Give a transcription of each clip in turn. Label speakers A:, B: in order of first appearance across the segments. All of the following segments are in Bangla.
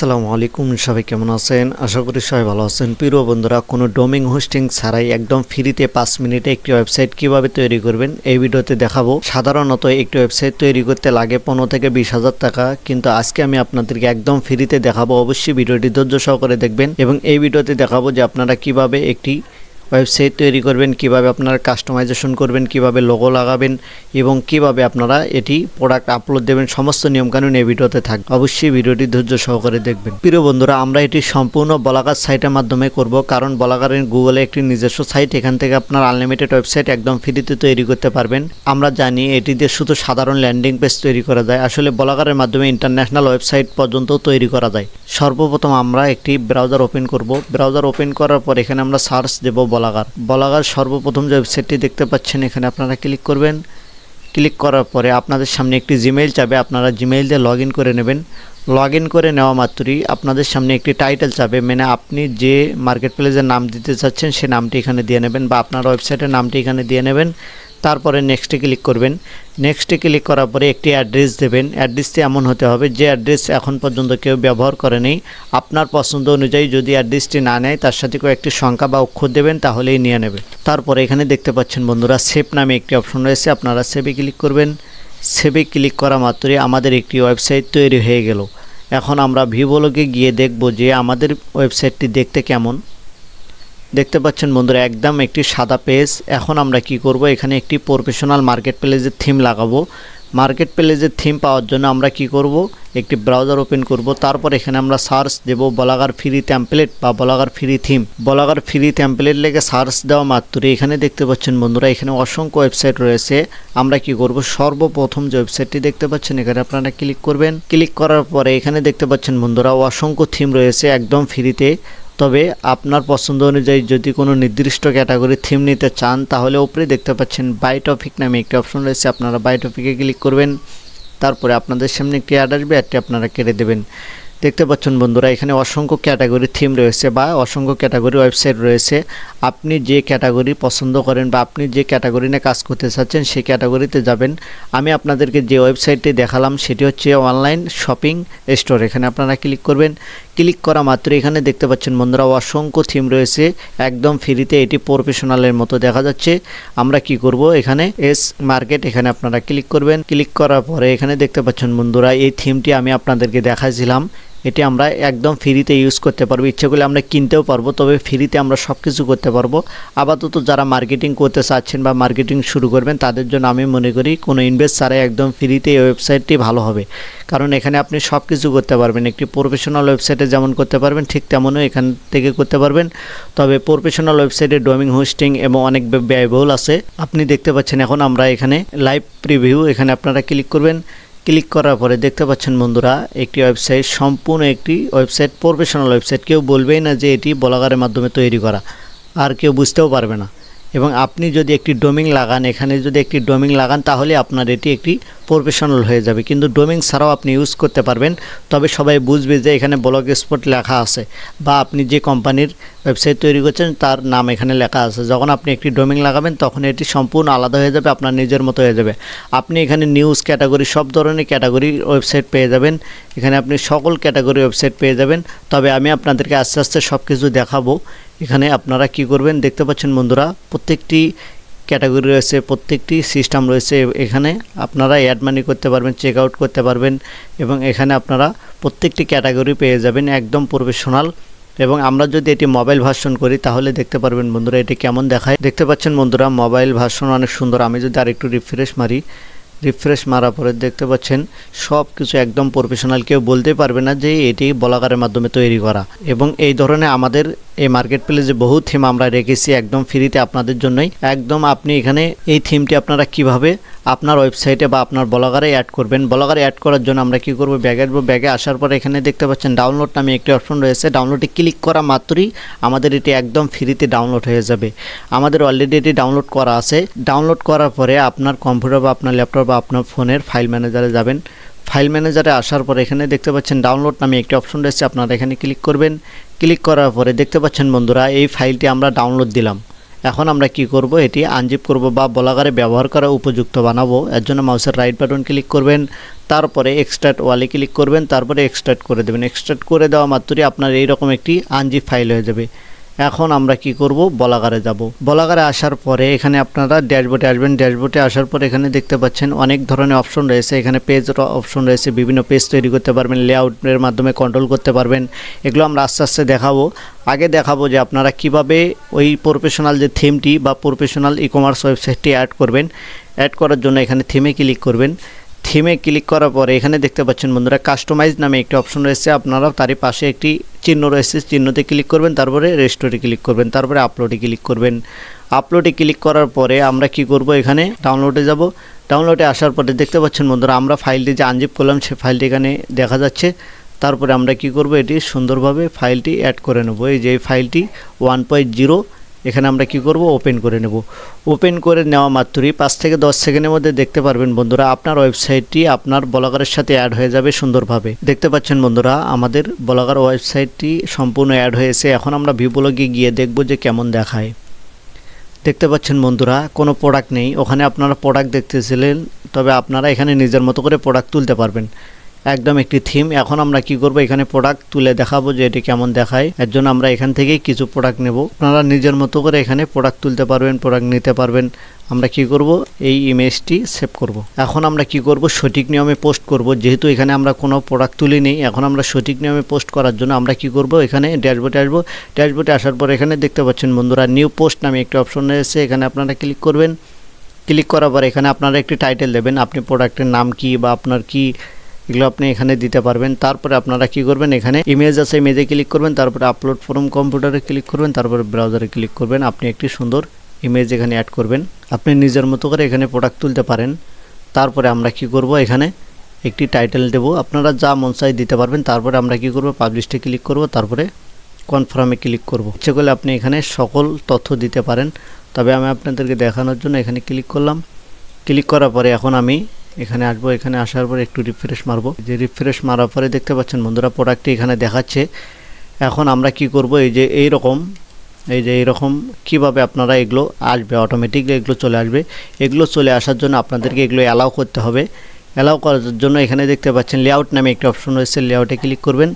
A: আসসালামু আলাইকুম, সবাই কেমন আছেন? আশা করি সবাই ভালো আছেন। প্রিয় বন্ধুরা, কোনো ডোমিং হোস্টিং ছাড়াই একদম ফ্রিতে পাঁচ মিনিটে একটি ওয়েবসাইট কীভাবে তৈরি করবেন, এই ভিডিওতে দেখাবো। সাধারণত একটি ওয়েবসাইট তৈরি করতে লাগে পনেরো থেকে বিশ হাজার টাকা, কিন্তু আজকে আমি আপনাদেরকে একদম ফ্রিতে দেখাবো। অবশ্যই ভিডিওটি ধৈর্য সহকারে দেখবেন এবং এই ভিডিওতে দেখাবো যে আপনারা কীভাবে একটি ওয়েবসাইট তৈরি করবেন, কীভাবে আপনারা কাস্টমাইজেশন করবেন, কীভাবে লোগো লাগাবেন এবং কীভাবে আপনারা এটি প্রোডাক্ট আপলোড দেবেন, সমস্ত নিয়মকানুন এই ভিডিওতে থাকবে। অবশ্যই ভিডিওটি ধৈর্য সহকারে দেখবেন। প্রিয় বন্ধুরা, আমরা এটি সম্পূর্ণ বলাগার সাইটের মাধ্যমে করব, কারণ বলাগারের গুগলে একটি নিজস্ব সাইট এখান থেকে আপনার আনলিমিটেড ওয়েবসাইট একদম ফ্রিতে তৈরি করতে পারবেন। আমরা জানি এটি দিয়ে শুধু সাধারণ ল্যান্ডিং পেজ তৈরি করা যায়, আসলে বলাগারের মাধ্যমে ইন্টারন্যাশনাল ওয়েবসাইট পর্যন্ত তৈরি করা যায়। সর্বপ্রথম আমরা একটি ব্রাউজার ওপেন করব। ব্রাউজার ওপেন করার পর এখানে আমরা সার্চ দেব বলাগার। বলাগার সর্বপ্রথম যে ওয়েবসাইটটি দেখতে পাচ্ছেন, এখানে আপনারা ক্লিক করবেন। ক্লিক করার পরে আপনাদের সামনে একটি জিমেইল চাবে, আপনারা জিমেইল দিয়ে লগ করে নেবেন। লগ করে নেওয়া মাত্রই আপনাদের সামনে একটি টাইটেল চাবে মানে আপনি যে মার্কেট প্লেসের নাম দিতে চাচ্ছেন, সে নামটি এখানে দিয়ে নেবেন বা আপনার ওয়েবসাইটের নামটি এখানে দিয়ে নেবেন। তারপরে নেক্সটে ক্লিক করবেন। নেক্সটে ক্লিক করার পরে একটি অ্যাড্রেস দেবেন। অ্যাড্রেসটি এমন হতে হবে, যে অ্যাড্রেস এখন পর্যন্ত কেউ ব্যবহার করে নেই। আপনার পছন্দ অনুযায়ী যদি অ্যাড্রেসটি না নেয়, তার সাথে কয়েকটি সংখ্যা বা অক্ষর দেবেন, তাহলেই নিয়ে নেবে। তারপরে এখানে দেখতে পাচ্ছেন বন্ধুরা সেভ নামে একটি অপশন রয়েছে। আপনারা সেভে ক্লিক করবেন। সেভে ক্লিক করা মাত্রই আমাদের একটি ওয়েবসাইট তৈরি হয়ে গেল। এখন আমরা ভিভোলোকে গিয়ে দেখব যে আমাদের ওয়েবসাইটটি দেখতে কেমন। দেখতে পাচ্ছেন বন্ধুরা, একদম একটি সাদা পেজ। এখন আমরা কি করব? এখানে একটি প্রফেশনাল মার্কেট প্লেসের থিম লাগাবো। মার্কেট প্লেসের থিম পাওয়ার জন্য আমরা কি করব? একটি ব্রাউজার ওপেন করব। তারপর এখানে আমরা সার্চ দেব বলাগার ফ্রি ট্যাম্পলেট বা Blogger free theme Blogger free template লেগে সার্চ দেওয়া মাত্র এখানে দেখতে পাচ্ছেন বন্ধুরা, এখানে অসংখ্য ওয়েবসাইট রয়েছে। আমরা কি করব? সর্বপ্রথম যে ওয়েবসাইটটি দেখতে পাচ্ছেন, এখানে আপনারা ক্লিক করবেন। ক্লিক করার পরে এখানে দেখতে পাচ্ছেন বন্ধুরা, অসংখ্য থিম রয়েছে একদম ফ্রিতে তবে আপনার পছন্দ অনুযায়ী যদি কোনো নির্দিষ্ট ক্যাটাগরি থিম নিতে চান, তাহলে ওপরে দেখতে পাচ্ছেন বাই টপিক নামে একটি অপশন রয়েছে। আপনারা বাই টপিকে ক্লিক করবেন, তারপরে আপনাদের সামনে একটি অ্যাড আসবে, অ্যাডটি আপনারা কেটে দেবেন। দেখতে পাচ্ছেন বন্ধুরা, এখানে অসংখ্য ক্যাটাগরি থিম রয়েছে বা অসংখ্য ক্যাটাগরি ওয়েবসাইট রয়েছে। আপনি যে ক্যাটাগরি পছন্দ করেন বা আপনি যে ক্যাটাগরি নিয়ে কাজ করতে চাচ্ছেন, সেই ক্যাটাগরিতে যাবেন। আমি আপনাদেরকে যে ওয়েবসাইটটি দেখালাম, সেটি হচ্ছে অনলাইন শপিং স্টোর। এখানে আপনারা ক্লিক করবেন ক্লিক করা মাত্র এখানে দেখতে পাচ্ছেন বন্ধুরা, অসংখ্য থিম রয়েছে। একদম ফ্রিতে এটি প্রফেশনালের মতো দেখা যাচ্ছে। আমরা কি করব? এখানে এস মার্কেট, এখানে আপনারা ক্লিক করবেন। ক্লিক করার পরে এখানে দেখতে পাচ্ছেন বন্ধুরা, এই থিমটি আমি আপনাদেরকে দেখাছিলাম এটি আমরা একদম ফ্রিতে ইউজ করতে পারব। ইচ্ছে করলে আমরা কিনতেও পারব, তবে ফ্রিতে আমরা সব কিছু করতে পারব। আপাতত যারা মার্কেটিং করতে চাচ্ছেন বা মার্কেটিং শুরু করবেন, তাদের জন্য আমি মনে করি কোনো ইনভেস্ট ছাড়াই একদম ফ্রিতে এই ওয়েবসাইটটি ভালো হবে। কারণ এখানে আপনি সব কিছু করতে পারবেন। একটি প্রফেশনাল ওয়েবসাইটে যেমন করতে পারবেন, ঠিক তেমনও এখান থেকে করতে পারবেন। তবে প্রফেশনাল ওয়েবসাইটে ডোমিং হোস্টিং এবং অনেক ব্যয়বহুল আছে। আপনি দেখতে পাচ্ছেন এখন আমরা এখানে লাইভ প্রিভিউ এখানে আপনারা ক্লিক করবেন। ক্লিক করার পরে দেখতে পাচ্ছেন বন্ধুরা, একটি ওয়েবসাইট, সম্পূর্ণ একটি ওয়েবসাইট, প্রফেশনাল ওয়েবসাইট। কেউ বলবেই না যে এটি বলাগারের মাধ্যমে তৈরি করা, আর কেউ বুঝতেও পারবে না। এবং আপনি যদি একটি ডোমিং লাগান, এখানে যদি একটি ডোমিং লাগান, তাহলে আপনার এটি একটি প্রফেশনাল হয়ে যাবে। কিন্তু ডোমিং ছাড়াও আপনি ইউজ করতে পারবেন। তবে সবাই বুঝবে যে এখানে ব্লগ স্পট লেখা আছে বা আপনি যে কোম্পানির ওয়েবসাইট তৈরি করছেন, তার নাম এখানে লেখা আছে। যখন আপনি একটি ডোমিং লাগাবেন, তখন এটি সম্পূর্ণ আলাদা হয়ে যাবে, আপনার নিজের মতো হয়ে যাবে। আপনি এখানে নিউজ ক্যাটাগরি সব ধরনের ক্যাটাগরি ওয়েবসাইট পেয়ে যাবেন। এখানে আপনি সকল ক্যাটাগরি ওয়েবসাইট পেয়ে যাবেন। তবে আমি আপনাদেরকে আস্তে আস্তে সব কিছু দেখাবো। এখানে আপনারা কি করবেন? দেখতে পাচ্ছেন বন্ধুরা, প্রত্যেকটি ক্যাটাগরি রয়েছে, প্রত্যেকটি সিস্টেম রয়েছে এখানে। আপনারা অ্যাড মানি করতে পারবেন, চেক আউট করতে পারবেন এবং এখানে আপনারা প্রত্যেকটি ক্যাটাগরি পেয়ে যাবেন একদম প্রফেশনাল। এবং আমরা যদি এটি মোবাইল ভার্সন করি, তাহলে দেখতে পারবেন বন্ধুরা এটি কেমন দেখায়। দেখতে পাচ্ছেন বন্ধুরা, মোবাইল ভার্সন অনেক সুন্দর। আমি যদি আরেকটু রিফ্রেশ মারি, রিফ্রেশ মারার পরে দেখতে পাচ্ছেন সব কিছু একদম প্রফেশনাল। কেউ বলতে পারবে না যে এটি বলাকারের মাধ্যমে তৈরি করা। এবং এই ধরনের আমাদের এই মার্কেট প্লেসে বহু থিম আমরা রেখেছি একদম ফ্রিতে আপনাদের জন্যই। একদম আপনি এখানে এই থিমটি আপনারা কীভাবে আপনার ওয়েবসাইটে বা আপনার ব্লগারে অ্যাড করবেন? ব্লগারে অ্যাড করার জন্য আমরা কি করব? ব্যাগে আসব ব্যাগে আসার পরে এখানে দেখতে পাচ্ছেন ডাউনলোড নামে একটি অপশন রয়েছে। ডাউনলোডে ক্লিক করা মাত্রই আমাদের এটি একদম ফ্রিতে ডাউনলোড হয়ে যাবে। আমাদের অলরেডি এটি ডাউনলোড করা আছে। ডাউনলোড করার পরে আপনার কম্পিউটার বা আপনার ল্যাপটপ বা আপনার ফোনের ফাইল ম্যানেজারে যাবেন। ফাইল ম্যানেজারে আসার পরে এখানে দেখতে পাচ্ছেন ডাউনলোড নামে একটি অপশন রয়েছে। আপনারা এখানে ক্লিক করবেন। ক্লিক করার পরে দেখতে পাচ্ছেন বন্ধুরা, এই ফাইলটি আমরা ডাউনলোড দিলাম। এখন আমরা কি করব? এটি আনজিপ করব বা বলাগারে ব্যবহার করা উপযুক্ত বানাবো। এর জন্য মাউসের রাইট বাটন ক্লিক করবেন। তারপরে এক্সট্রাক্ট ওয়ালে ক্লিক করবেন। তারপরে এক্সট্রাক্ট করে দেবেন। এক্সট্রাক্ট করে দেওয়া মাত্রই আপনার এইরকম একটি আনজিপ ফাইল হয়ে যাবে। এখন আমরা কি করব? বলাগারে যাব। বলাগারে আসার পরে এখানে আপনারা ড্যাশবোর্ডে আসবেন। ড্যাশবোর্ডে আসার পরে এখানে দেখতে পাচ্ছেন অনেক ধরনের অপশন রয়েছে। এখানে পেজ অপশন রয়েছে। বিভিন্ন পেজ তৈরি করতে পারবেন লেআউটের মাধ্যমে কন্ট্রোল করতে পারবেন। এগুলো আমরা আস্তে আস্তে দেখাবো। আগে দেখাবো যে আপনারা কীভাবে ওই প্রফেশনাল যে থিমটি বা প্রফেশনাল ই কমার্স ওয়েবসাইটটি অ্যাড করবেন। অ্যাড করার জন্য এখানে থিমে ক্লিক করবেন। থিমে ক্লিক করার পরে এখানে দেখতে পাচ্ছেন বন্ধুরা কাস্টমাইজ নামে একটি অপশন রয়েছে। আপনারা তারই পাশে একটি চিহ্ন রয়েছে, চিহ্নতে ক্লিক করবেন, তারপরে রেস্টোরে ক্লিক করবেন, তারপরে আপলোডে ক্লিক করবেন। আপলোডে ক্লিক করার পরে আমরা কি করব এখানে? ডাউনলোডে যাব। ডাউনলোডে আসার পরে দেখতে পাচ্ছেন বন্ধুরা, আমরা ফাইলটি যে আনজিপ করলাম, সে ফাইলটি এখানে দেখা যাচ্ছে। তারপরে আমরা কি করব, এটি সুন্দরভাবে ফাইলটি অ্যাড করে নেব। এই যে ফাইলটি ওয়ান পয়েন্ট জিরো এখানে আমরা কি করব? ওপেন করে নেব। ওপেন করে নেওয়া মাত্রই পাঁচ থেকে দশ সেকেন্ডের মধ্যে দেখতে পারবেন বন্ধুরা, আপনার ওয়েবসাইটটি আপনার ব্লগারের সাথে অ্যাড হয়ে যাবে সুন্দরভাবে। দেখতে পাচ্ছেন বন্ধুরা, আমাদের ব্লগার ওয়েবসাইটটি সম্পূর্ণ অ্যাড হয়েছে। এখন আমরা ভিবলগে গিয়ে দেখব যে কেমন দেখায়। দেখতে পাচ্ছেন বন্ধুরা, কোনো প্রোডাক্ট নেই। ওখানে আপনারা প্রোডাক্ট দেখতেছিলেন, তবে আপনারা এখানে নিজের মতো করে প্রোডাক্ট তুলতে পারবেন। একদম একটি থিম এখন আমরা কি করব? এখানে প্রোডাক্ট তুলে দেখাবো যে এটি কেমন দেখায়। এর জন্য আমরা এখান থেকেই কিছু প্রোডাক্ট নেব। আপনারা নিজের মতো করে এখানে প্রোডাক্ট তুলতে পারবেন প্রোডাক্ট নিতে পারবেন। আমরা কি করব? এই ইমেজটি সেভ করব। এখন আমরা কি করব? সঠিক নিয়মে পোস্ট করব। যেহেতু এখানে আমরা কোনো প্রোডাক্ট তুলি নেই, এখন আমরা সঠিক নিয়মে পোস্ট করার জন্য আমরা কি করব? এখানে ড্যাশবোর্ডে আসব। ড্যাশবোর্ডে আসার পর এখানে দেখতে পাচ্ছেন বন্ধুরা নিউ পোস্ট নামে একটি অপশন রয়েছে। এখানে আপনারা ক্লিক করবেন। ক্লিক করার পর এখানে আপনারা একটি টাইটেল দেবেন। আপনি প্রোডাক্টের নাম কি বা আপনার কি এগুলো আপনি এখানে দিতে পারবেন। তারপরে আপনারা কি করবেন? এখানে ইমেজ আছে ইমেজে ক্লিক করবেন। তারপরে আপলোড ফর্ম কম্পিউটারে ক্লিক করবেন। তারপরে ব্রাউজারে ক্লিক করবেন। আপনি একটি সুন্দর ইমেজ এখানে অ্যাড করবেন। আপনি নিজের মতো করে এখানে প্রোডাক্ট তুলতে পারেন। তারপরে আমরা কি করব? এখানে একটি টাইটেল দেব। আপনারা যা মন চাই দিতে পারবেন। তারপরে আমরা কি করব? পাবলিশে ক্লিক করব। তারপরে কনফার্মে ক্লিক করব। ইচ্ছে করলে আপনি এখানে সকল তথ্য দিতে পারেন। তবে আমি আপনাদেরকে দেখানোর জন্য এখানে ক্লিক করলাম। ক্লিক করার পরে এখন আমি এখানে আসব, এখানে আসার পর একটু রিফ্রেশ মারবো। যে রিফ্রেশ মারার পরে দেখতে পাচ্ছেন বন্ধুরা প্রোডাক্টটি এখানে দেখাচ্ছে। এখন আমরা কি করব, এই যে এই রকম এই যে এইরকম, কীভাবে আপনারা এগুলো আসবে? অটোমেটিকলি এগুলো চলে আসবে। এগুলো চলে আসার জন্য আপনাদেরকে এগুলো অ্যালাউ করতে হবে। অ্যালাউ করার জন্য এখানে দেখতে পাচ্ছেন লেআউট নামে একটি অপশন রয়েছে লেআউটে ক্লিক করবেন।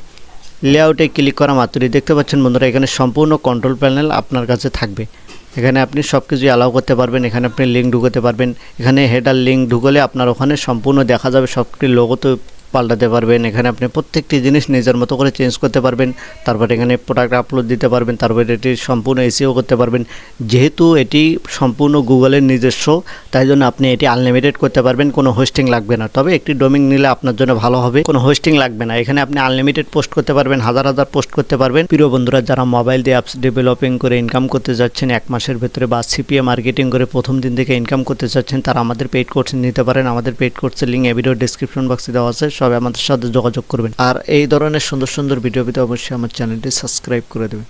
A: লেআউটে ক্লিক করা মাত্রই দেখতে পাচ্ছেন বন্ধুরা, এখানে সম্পূর্ণ কন্ট্রোল প্যানেল আপনার কাছে থাকবে। এখানে আপনি সব কিছুই অ্যালাউ করতে পারবেন, এখানে আপনি লিঙ্ক ঢুকোতে পারবেন। এখানে হেডার লিঙ্ক ঢুকলে আপনার ওখানে সম্পূর্ণ দেখা যাবে সবটি লোগো তো পাল্টাতে পারবেন, এখানে আপনি প্রত্যেকটি জিনিস নিজের মতো করে চেঞ্জ করতে পারবেন, তারপরে এখানে প্রোডাক্ট আপলোড দিতে পারবেন, তারপরে এটি সম্পূর্ণ এসিও করতে পারবেন। যেহেতু এটি সম্পূর্ণ গুগলের নিজস্ব, তাই জন্য আপনি এটি আনলিমিটেড করতে পারবেন, কোনো হোস্টিং লাগবে না। তবে একটি ডোমিং নিলে আপনার জন্য ভালো হবে, কোনো হোস্টিং লাগবে না। এখানে আপনি আনলিমিটেড পোস্ট করতে পারবেন, হাজার হাজার পোস্ট করতে পারবেন। প্রিয় বন্ধুরা, যারা মোবাইল দিয়ে অ্যাপস ডেভেলপিং করে ইনকাম করতে যাচ্ছেন, এক মাসের ভেতরে বা সিপিএ মার্কেটিং করে প্রথম দিন থেকে ইনকাম করতে চাচ্ছেন তারা আমাদের পেইড কোর্স নিতে পারেন। আমাদের পেইড কোর্সের লিঙ্ক এই ভিডিও ডিসক্রিপশন বক্সে দেওয়া আছে। সবাই আমাদের সাথে যোগাযোগ করবেন। আর এই ধরনের সুন্দর সুন্দর ভিডিও পেতে অবশ্যই আমার চ্যানেলটি সাবস্ক্রাইব করে দেবেন।